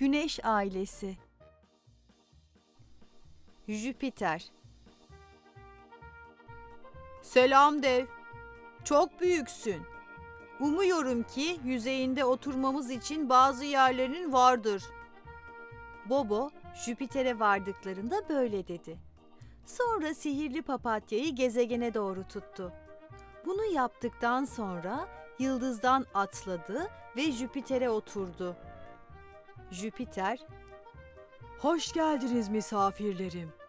Güneş ailesi Jüpiter Selam dev. Çok büyüksün. Umuyorum ki yüzeyinde oturmamız için bazı yerlerin vardır. Bobo, Jüpiter'e vardıklarında böyle dedi. Sonra sihirli papatyayı gezegene doğru tuttu. Bunu yaptıktan sonra yıldızdan atladı ve Jüpiter'e oturdu. Jüpiter, "Hoş geldiniz misafirlerim."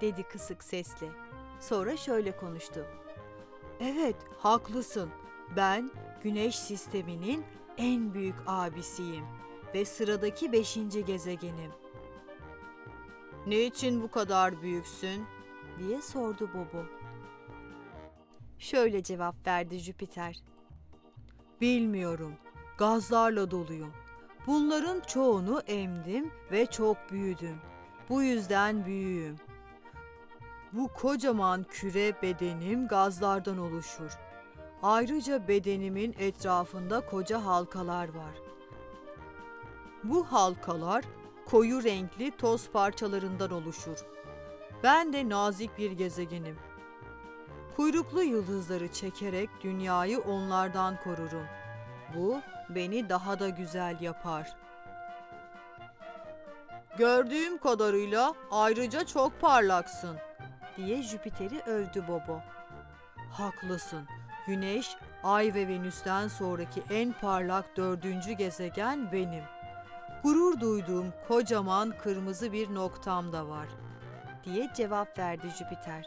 dedi kısık sesle. Sonra şöyle konuştu. Evet, haklısın. Ben Güneş sisteminin en büyük abisiyim ve sıradaki beşinci gezegenim. Niçin bu kadar büyüksün? diye sordu Bobo. Şöyle cevap verdi Jüpiter. Bilmiyorum. Gazlarla doluyum. Bunların çoğunu emdim ve çok büyüdüm. Bu yüzden büyüğüm. Bu kocaman küre bedenim gazlardan oluşur. Ayrıca bedenimin etrafında koca halkalar var. Bu halkalar koyu renkli toz parçalarından oluşur. Ben de nazik bir gezegenim. Kuyruklu yıldızları çekerek dünyayı onlardan korurum. Bu beni daha da güzel yapar. Gördüğüm kadarıyla ayrıca çok parlaksın diye Jüpiter'i övdü Bobo. Haklısın. Güneş, Ay ve Venüs'ten sonraki en parlak dördüncü gezegen benim. Gurur duyduğum kocaman kırmızı bir noktam da var diye cevap verdi Jüpiter.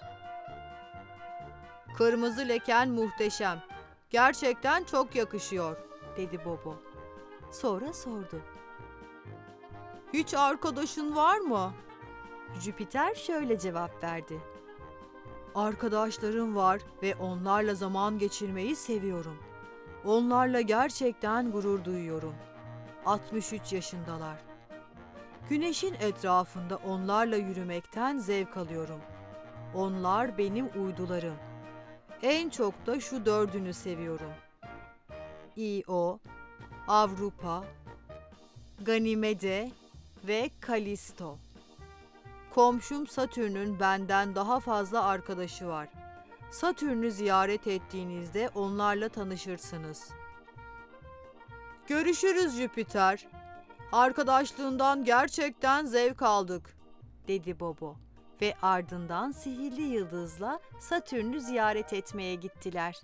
Kırmızı leken muhteşem. Gerçekten çok yakışıyor, dedi Bobo. Sonra sordu. Hiç arkadaşın var mı? Jüpiter şöyle cevap verdi. Arkadaşlarım var ve onlarla zaman geçirmeyi seviyorum. Onlarla gerçekten gurur duyuyorum. 63 yaşındalar. Güneşin etrafında onlarla yürümekten zevk alıyorum. Onlar benim uydularım. En çok da şu dördünü seviyorum. Io, Avrupa, Ganimede ve Kalisto. Komşum Satürn'ün benden daha fazla arkadaşı var. Satürn'ü ziyaret ettiğinizde onlarla tanışırsınız. Görüşürüz Jüpiter. Arkadaşlığından gerçekten zevk aldık, dedi Bobo ve ardından sihirli yıldızla Satürn'ü ziyaret etmeye gittiler.